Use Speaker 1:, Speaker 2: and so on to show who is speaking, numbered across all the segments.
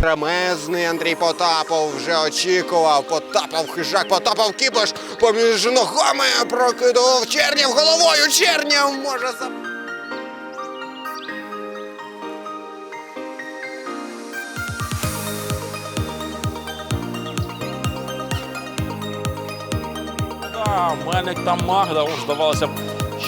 Speaker 1: кремезний Андрій Потапов вже очікував. Потапов хижак, Потапов кіпиш поміж ногами прокидував Чернєв головою. Чернєв може за.
Speaker 2: Мельник та Магда, здавалося б,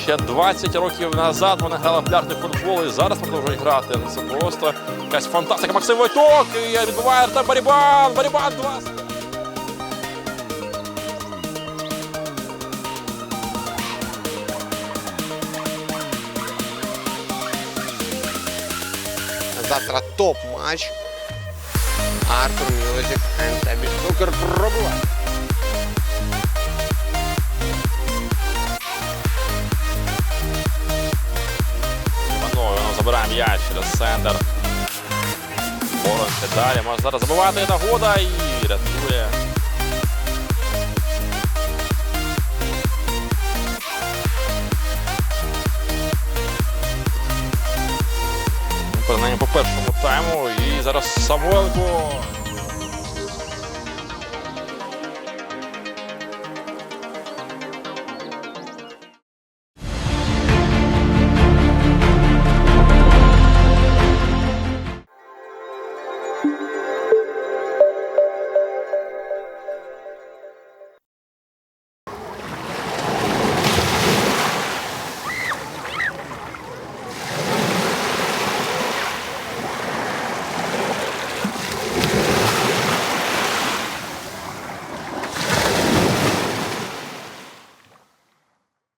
Speaker 2: ще 20 років назад вони грали в пляжний футбол і зараз продовжують грати. Ну, Це просто якась фантастика. Максим Войток і відбуває Артем Барібан. Барібан 2.
Speaker 1: Завтра топ-матч. Артур Мюзик, Ентебі Штукер пробиває.
Speaker 2: Воно м'яч через центр. Боронся далі. Може зараз забивати нагода і рятує. Ну, Принаймні по першому тайму. І зараз Самойленко